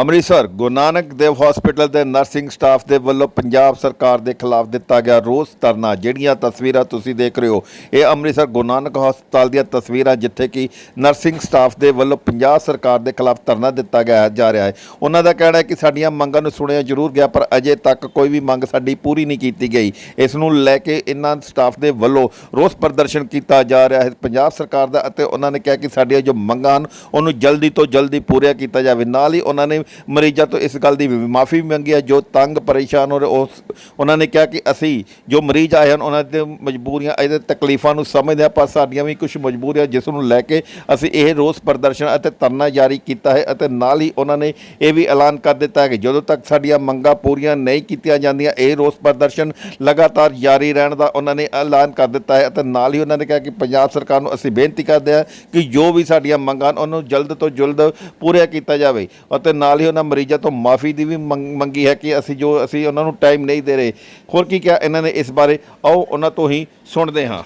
Amritsar, Guru Nanak Dev hospital ਦੇ nursing staff ਦੇ ਵੱਲੋਂ ਪੰਜਾਬ ਸਰਕਾਰ ਦੇ ਖਿਲਾਫ ਦਿੱਤਾ ਗਿਆ ਰੋਸ ਧਰਨਾ, ਜਿਹੜੀਆਂ ਤਸਵੀਰਾਂ ਤੁਸੀਂ ਦੇਖ ਰਹੇ ਹੋ, ਇਹ ਅੰਮ੍ਰਿਤਸਰ ਗੁਰੂ ਨਾਨਕ ਹਸਪਤਾਲ ਦੀਆਂ ਤਸਵੀਰਾਂ, ਜਿੱਥੇ ਕਿ ਨਰਸਿੰਗ ਸਟਾਫ ਦੇ ਵੱਲੋਂ ਪੰਜਾਬ ਸਰਕਾਰ ਦੇ ਖਿਲਾਫ ਧਰਨਾ ਦਿੱਤਾ ਗਿਆ, ਜਾ ਰਿਹਾ ਹੈ। ਉਹਨਾਂ ਦਾ ਕਹਿਣਾ ਹੈ ਕਿ ਸਾਡੀਆਂ ਮੰਗਾਂ ਨੂੰ ਸੁਣਿਆ ਜ਼ਰੂਰ ਗਿਆ, ਪਰ ਅਜੇ ਤੱਕ ਕੋਈ ਵੀ ਮੰਗ ਸਾਡੀ ਪੂਰੀ ਨਹੀਂ ਕੀਤੀ ਗਈ। ਇਸ ਨੂੰ ਲੈ ਕੇ ਇਹਨਾਂ ਸਟਾਫ ਦੇ ਵੱਲੋਂ ਰੋਸ ਪ੍ਰਦਰਸ਼ਨ ਕੀਤਾ ਜਾ ਰਿਹਾ ਹੈ। ਪੰਜਾਬ ਸਰਕਾਰ ਦਾ ਅਤੇ ਉਹਨਾਂ ਨੇ ਕਿਹਾ ਕਿ ਸਾਡੀਆਂ ਜੋ ਮੰਗਾਂ ਹਨ, ਉਹਨੂੰ ਜਲਦੀ ਤੋਂ ਜਲਦੀ ਪੂਰੀਆਂ ਕੀਤਾ ਜਾਵੇ। ਨਾਲ ਹੀ ਉਹਨਾਂ ਨੇ ਮਰੀਜ਼ਾਂ ਤੋਂ ਇਸ ਗੱਲ ਦੀ ਮਾਫੀ ਮੰਗੀ ਹੈ, ਜੋ ਤੰਗ ਪਰੇਸ਼ਾਨ ਹੋ ਰਹੇ, ਉਸ ਉਹਨਾਂ ਨੇ ਕਿਹਾ ਕਿ ਅਸੀਂ ਜੋ ਮਰੀਜ਼ ਆਏ ਹਨ, ਉਹਨਾਂ ਦੇ ਮਜਬੂਰੀਆਂ ਇਹਦੇ ਤਕਲੀਫਾਂ ਨੂੰ ਸਮਝਦੇ ਹਾਂ, ਪਰ ਸਾਡੀਆਂ ਵੀ ਕੁਝ ਮਜਬੂਰੀਆਂ ਜਿਸ ਨੂੰ ਲੈ ਕੇ ਅਸੀਂ ਇਹ ਰੋਸ ਪ੍ਰਦਰਸ਼ਨ ਅਤੇ ਧਰਨਾ ਜਾਰੀ ਕੀਤਾ ਹੈ ਅਤੇ ਨਾਲ ਹੀ ਉਹਨਾਂ ਨੇ ਇਹ ਵੀ ਐਲਾਨ ਕਰ ਦਿੱਤਾ ਹੈ ਕਿ ਜਦੋਂ ਤੱਕ ਸਾਡੀਆਂ ਮੰਗਾਂ ਪੂਰੀਆਂ ਨਹੀਂ ਕੀਤੀਆਂ ਜਾਂਦੀਆਂ, ਇਹ ਰੋਸ ਪ੍ਰਦਰਸ਼ਨ ਲਗਾਤਾਰ ਜਾਰੀ ਰਹਿਣ ਦਾ ਉਹਨਾਂ ਨੇ ਐਲਾਨ ਕਰ ਦਿੱਤਾ ਹੈ ਅਤੇ ਨਾਲ ਹੀ ਉਹਨਾਂ ਨੇ ਕਿਹਾ ਕਿ ਪੰਜਾਬ ਸਰਕਾਰ ਨੂੰ ਅਸੀਂ ਬੇਨਤੀ ਕਰਦੇ ਹਾਂ ਕਿ ਜੋ ਵੀ ਸਾਡੀਆਂ ਮੰਗਾਂ ਹਨ, ਉਹਨੂੰ ਜਲਦ ਤੋਂ ਜਲਦ ਪੂਰੀਆਂ ਕੀਤਾ ਜਾਵੇ ਅਤੇ ਨਾਲ ਹੀ ਉਹਨਾਂ ਮਰੀਜ਼ਾਂ ਤੋਂ ਮਾਫੀ ਦੀ ਵੀ ਮੰਗੀ ਹੈ ਕਿ ਅਸੀਂ ਜੋ ਅਸੀਂ ਉਹਨਾਂ ਨੂੰ ਟਾਈਮ ਨਹੀਂ ਦੇ ਰਹੇ। ਹੋਰ ਕੀ ਕਿਹਾ ਇਹਨਾਂ ਨੇ ਇਸ ਬਾਰੇ? ਆਓ ਉਹਨਾਂ ਤੋਂ ਹੀ ਸੁਣਦੇ ਹਾਂ।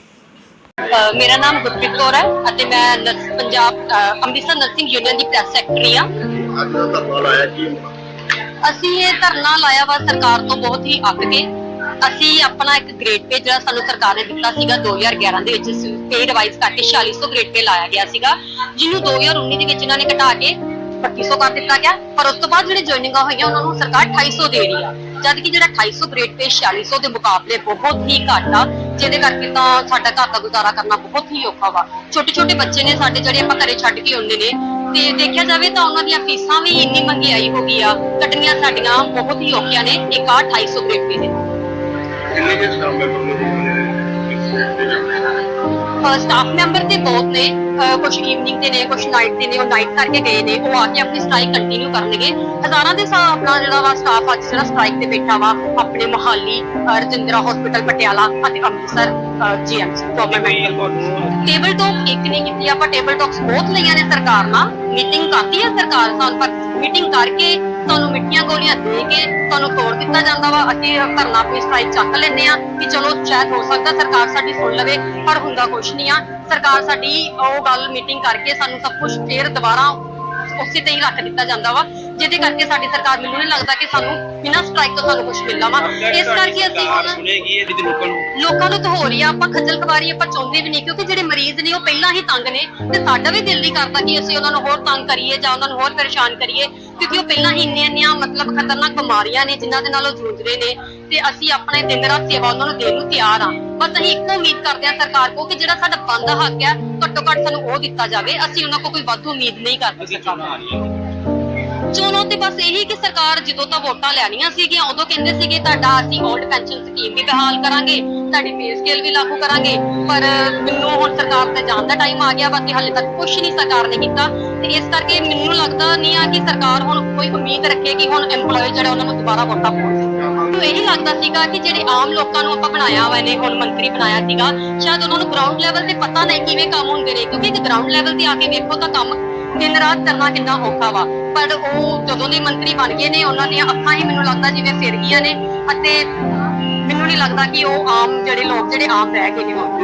ਮੇਰਾ ਨਾਮ ਗੁਰਪ੍ਰੀਤ ਕੌਰ ਹੈ ਅਤੇ ਮੈਂ ਪੰਜਾਬ ਅੰਮ੍ਰਿਤਸਰ ਨਰਸਿੰਗ ਯੂਨੀਅਨ ਦੀ ਪ੍ਰੈਸ ਸੈਕਟਰੀ ਹਾਂ। ਅਸੀਂ ਇਹ ਧਰਨਾ ਲਾਇਆ ਵਾ ਸਰਕਾਰ ਤੋਂ ਬਹੁਤ ਹੀ ਅੱਕ ਕੇ। ਅਸੀਂ ਆਪਣਾ ਇੱਕ ਗ੍ਰੇਡ ਪੇ ਜਿਹੜਾ ਸਾਨੂੰ ਸਰਕਾਰ ਨੇ ਦਿੱਤਾ ਸੀਗਾ 2011 ਦੇ ਵਿੱਚ ਪੇ ਰਿਵਾਈਜ਼ ਕਰਕੇ 4600 ਗ੍ਰੇਡ ਪੇ ਲਾਇਆ ਗਿਆ ਸੀਗਾ, ਜਿਹਨੂੰ 2019 ਦੇ ਵਿੱਚ ਇਹਨਾਂ ਨੇ ਘਟਾ ਕੇ 2500 ਕਰ ਦਿੱਤਾ ਗਿਆ। ਪਰ ਉਸ ਤੋਂ ਬਾਅਦ ਜਿਹੜੇ ਜੁਆਇਨਿੰਗਾਂ ਹੋਈਆਂ, ਉਹਨਾਂ ਨੂੰ ਸਰਕਾਰ 2800 ਦੇ ਰਹੀ ਆ। ਜਦ ਕਿ ਜਿਹੜਾ 2800 ਗ੍ਰੇਡ ਪੇ 4600 ਦੇ ਮੁਕਾਬਲੇ ਬਹੁਤ ਹੀ ਘੱਟ ਆ, ਜਿਹਦੇ ਕਰਕੇ ਤਾਂ ਸਾਡਾ ਘਰ ਦਾ ਗੁਜ਼ਾਰਾ ਕਰਨਾ ਬਹੁਤ ਹੀ ਔਖਾ ਵਾ। ਛੋਟੇ ਛੋਟੇ ਬੱਚੇ ਨੇ ਸਾਡੇ ਜਿਹੜੇ ਆਪਾਂ ਘਰੇ ਛੱਡ ਕੇ ਆਉਂਦੇ ਨੇ, ਤੇ ਦੇਖਿਆ ਜਾਵੇ ਤਾਂ ਉਹਨਾਂ ਦੀਆਂ ਫੀਸਾਂ ਵੀ ਇੰਨੀ ਮਹਿੰਗਾਈ ਹੋ ਗਈ ਆ। ਕੱਟਣੀਆਂ ਸਾਡੀਆਂ ਬਹੁਤ ਹੀ ਔਖੀਆਂ ਨੇ, ਇੱਕ ਆ 2800 ਗ੍ਰੇਡ ਪੇ ਦੇ ਕਿੰਨੇ ਕੇ ਸਟਾਫ ਮੈਂਬਰ ਨੇ ਸਟਾਫ ਮੈਂਬਰ ਤੇ ਬਹੁਤ ਨੇ ਕੁਝ ਈਵਨਿੰਗ ਦੇ ਨੇ ਕੁਝ ਨਾਈਟ ਦੇ ਨੇ ਉਹ ਨਾਈਟ ਕਰਕੇ ਗਏ ਨੇ ਉਹ ਆ ਕੇ ਆਪਣੀ ਸਟ੍ਰਾਈਕ ਕੰਟੀਨਿਊ ਕਰਨਗੇ। ਹਜ਼ਾਰਾਂ ਦੇ ਹਿਸਾਬ ਨਾਲ ਜਿਹੜਾ ਵਾ ਸਟਾਫ ਅੱਜ ਜਿਹੜਾ ਸਟ੍ਰਾਈਕ ਤੇ ਬੈਠਾ ਵਾ ਆਪਣੇ ਮੁਹਾਲੀ ਰਜਿੰਦਰਾ ਹਸਪੀਟਲ ਪਟਿਆਲਾ ਅਤੇ ਅੰਮ੍ਰਿਤਸਰ ਜੀਐਮਸੀ ਟੇਬਲ ਟਾਕ ਇੱਕ ਨਹੀਂ ਕੀਤੀ। ਆਪਾਂ ਟੇਬਲ ਟਾਕਸ ਬਹੁਤ ਲਈਆਂ ਨੇ ਸਰਕਾਰ ਨਾਲ। ਮੀਟਿੰਗ ਕਰਦੀ ਹੈ ਸਰਕਾਰ ਸਾਨੂੰ ਪਰ ਮੀਟਿੰਗ ਕਰਕੇ ਤੁਹਾਨੂੰ ਮਿੱਠੀਆਂ ਗੋਲੀਆਂ ਦੇ ਕੇ ਤੁਹਾਨੂੰ ਤੋੜ ਦਿੱਤਾ ਜਾਂਦਾ ਵਾ। ਅਸੀਂ ਧਰਨਾ ਆਪਣੀ ਸਟ੍ਰਾਈਕ ਚੱਕ ਲੈਂਦੇ ਆ ਕਿ ਚਲੋ ਸ਼ਾਇਦ ਹੋ ਸਕਦਾ ਸਰਕਾਰ ਸਾਡੀ ਸੁਣ ਲਵੇ, ਪਰ ਹੁੰਦਾ ਕੁਝ ਨਹੀਂ ਆ। ਸਰਕਾਰ ਸਾਡੀ ਉਹ ਗੱਲ ਮੀਟਿੰਗ ਕਰਕੇ ਸਾਨੂੰ ਸਭ ਕੁਝ ਫੇਰ ਦੁਬਾਰਾ ਉਸੇ ਤੇ ਹੀ ਰੱਖ ਦਿੱਤਾ ਜਾਂਦਾ ਵਾ। ਜਿਹਦੇ ਕਰਕੇ ਸਾਡੀ ਸਰਕਾਰ ਮੈਨੂੰ ਨਹੀਂ ਲੱਗਦਾ ਕਿ ਸਾਨੂੰ ਬਿਨਾਂ ਸਟ੍ਰਾਈਕ ਤੋਂ ਸਾਨੂੰ ਕੁਝ ਮਿਲਣਾ ਵਾ। ਇਸ ਕਰਕੇ ਅਸੀਂ ਹੁਣ ਸੁਣੇਗੀ ਲੋਕਾਂ ਨੂੰ। ਲੋਕਾਂ ਨੂੰ ਤਾਂ ਹੋ ਰਹੀ ਆ ਆਪਾਂ ਖੱਜਲ ਖਵਾਰੀ ਆਪਾਂ ਚਾਹੁੰਦੇ ਵੀ ਨਹੀਂ ਕਿਉਂਕਿ ਜਿਹੜੇ ਮਰੀਜ਼ ਨੇ ਉਹ ਪਹਿਲਾਂ ਹੀ ਤੰਗ ਨੇ ਤੇ ਸਾਡਾ ਵੀ ਦਿਲ ਨਹੀਂ ਕਰਦਾ ਕਿ ਅਸੀਂ ਉਹਨਾਂ ਨੂੰ ਹੋਰ ਤੰਗ ਕਰੀਏ ਜਾਂ ਉਹਨਾਂ ਨੂੰ ਹੋਰ ਪਰੇਸ਼ਾਨ ਕਰੀਏ ਕਿਉਂਕਿ ਉਹ ਪਹਿਲਾਂ ਹੀ ਇੰਨੀਆਂ ਇੰਨੀਆਂ ਮਤਲਬ ਖਤਰਨਾਕ ਬਿਮਾਰੀਆਂ ਨੇ ਜਿਨ੍ਹਾਂ ਦੇ ਨਾਲ ਉਹ ਜੂਝ ਰਹੇ ਨੇ ਤੇ ਅਸੀਂ ਆਪਣੇ ਦਿਨ ਰਾਤ ਸੇਵਾ ਉਹਨਾਂ ਨੂੰ ਦੇਣ ਨੂੰ ਤਿਆਰ ਆ। ਬਸ ਅਸੀਂ ਇੱਕੋ ਉਮੀਦ ਕਰਦੇ ਹਾਂ ਸਰਕਾਰ ਕੋਲ ਕਿ ਜਿਹੜਾ ਸਾਡਾ ਬਣਦਾ ਹੱਕ ਆ ਘੱਟੋ ਘੱਟ ਸਾਨੂੰ ਉਹ ਦਿੱਤਾ ਜਾਵੇ ਅਸੀਂ ਉਹਨਾਂ ਕੋਲ ਕੋਈ ਵਾਧੂ ਉਮੀਦ ਨਹੀਂ ਕਰਦੇ। ਸਰਕਾਰ ਤੋਂ। ਤੇ ਬਸ ਇਹੀ ਕਿ ਸਰਕਾਰ ਜਦੋਂ ਤਾਂ ਵੋਟਾਂ ਲੈਣੀਆਂ ਸੀਗੀਆਂ, ਉਦੋਂ ਕਹਿੰਦੇ ਸੀਗੇ, ਤੁਹਾਡਾ ਅਸੀਂ 올ਡ ਪੈਨਸ਼ਨ ਸਕੀਮ ਵੀ ਬਹਾਲ ਕਰਾਂਗੇ, ਤੁਹਾਡੀ ਪੇ ਸਕੇਲ ਵੀ ਲਾਗੂ ਕਰਾਂਗੇ ਪਰ ਮੈਨੂੰ ਹੁਣ ਸਰਕਾਰ ਤੇ ਜਾਣ ਦਾ ਟਾਈਮ ਆ ਗਿਆ, ਬਾਕੀ ਹਾਲੇ ਤੱਕ ਕੁਝ ਨਹੀਂ ਸਰਕਾਰ ਨੇ ਕੀਤਾ ਤੇ ਇਸ ਕਰਕੇ ਮੈਨੂੰ ਲੱਗਦਾ ਨਹੀਂ ਆ ਕਿ ਸਰਕਾਰ ਹੁਣ ਕੋਈ ਉਮੀਦ ਰੱਖੇ ਕਿ ਹੁਣ EMPLOYE ਜਿਹੜਾ ਉਹਨਾਂ ਨੂੰ ਦੁਬਾਰਾ ਵੋਟਾਂ ਪਾਉਣ ਮੈਨੂੰ ਇਹੀ ਲੱਗਦਾ ਸੀਗਾ ਕਿ ਜਿਹੜੇ ਆਮ ਲੋਕਾਂ ਨੂੰ ਆਪਾਂ ਬਣਾਇਆ ਹੋਇਆ ਨੇ, ਹੁਣ ਮੰਤਰੀ ਬਣਾਇਆ ਸੀਗਾ, ਸ਼ਾਇਦ ਉਹਨਾਂ ਨੂੰ ਗਰਾਊਂਡ ਲੈਵਲ ਤੇ ਪਤਾ ਨਹੀਂ ਕਿਵੇਂ ਕੰਮ ਹੁੰਦੇ ਨੇ ਕਿਉਂਕਿ ਗਰਾਊਂਡ ਲੈਵਲ ਤੇ ਆ ਕੇ ਵੇਖੋ ਤਾਂ ਕੰਮ ਦਿਨ ਰਾਤ ਕਰਨਾ ਕਿੰਨਾ ਔਖਾ ਵਾ। ਪਰ ਉਹ ਜਦੋਂ ਦੇ ਮੰਤਰੀ ਬਣ ਗਏ ਨੇ, ਉਹਨਾਂ ਦੀਆਂ ਅੱਖਾਂ ਹੀ ਮੈਨੂੰ ਲੱਗਦਾ ਜਿਵੇਂ ਫਿਰ ਗਈਆਂ ਨੇ। ਅਤੇ ਮੈਨੂੰ ਨਹੀਂ ਲੱਗਦਾ ਕਿ ਉਹ ਆਮ ਜਿਹੜੇ ਲੋਕ, ਜਿਹੜੇ ਆਮ ਰਹਿ ਗਏ ਨੇ ਹੁਣ।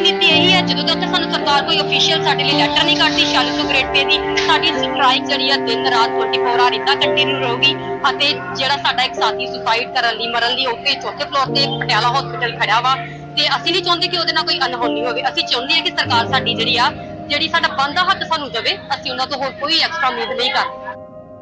ਨੀਤੀ ਇਹੀ ਹੈ, ਜਦੋਂ ਤੱਕ ਸਾਨੂੰ ਸਰਕਾਰ ਕੋਈ ਅਫੀਸ਼ੀਅਲ ਸਾਡੇ ਲਈ ਲੈਟਰ ਨਹੀਂ ਕੱਢਦੀ 4600 ਗ੍ਰੇਡ ਪੇ ਦੀ, ਸਾਡੀ ਸਟ੍ਰਾਈਕ ਜਿਹੜੀ ਆ ਦਿਨ ਰਾਤ 24 ਆਰ ਇਦਾਂ ਕੰਟੀਨਿਊ ਰਹੂਗੀ। ਅਤੇ ਜਿਹੜਾ ਸਾਡਾ ਇੱਕ ਸਾਥੀ ਸੁਸਾਈਡ ਕਰਨ ਲਈ, ਮਰਨ ਲਈ ਉੱਥੇ ਚੌਥੇ ਫਲੋਰ ਤੇ ਪਟਿਆਲਾ ਹਸਪੀਟਲ ਖੜਿਆ ਵਾ। ਤੇ ਅਸੀਂ ਨਹੀਂ ਚਾਹੁੰਦੇ ਕਿ ਉਹਦੇ ਨਾਲ ਕੋਈ ਅਨਹੋਨੀ ਹੋਵੇ। ਅਸੀਂ ਚਾਹੁੰਦੇ ਹਾਂ ਕਿ ਸਰਕਾਰ ਸਾਡੀ ਜਿਹੜੀ ਆ ਜਿਹੜੀ ਸਾਡਾ ਬੰਦਾ ਹੱਕ ਸਾਨੂੰ ਦੇਵੇ, ਅਸੀਂ ਉਹਨਾਂ ਤੋਂ ਹੋਰ ਕੋਈ ਐਕਸਟਰਾ ਉਮੀਦ ਨਹੀਂ ਕਰਦੇ।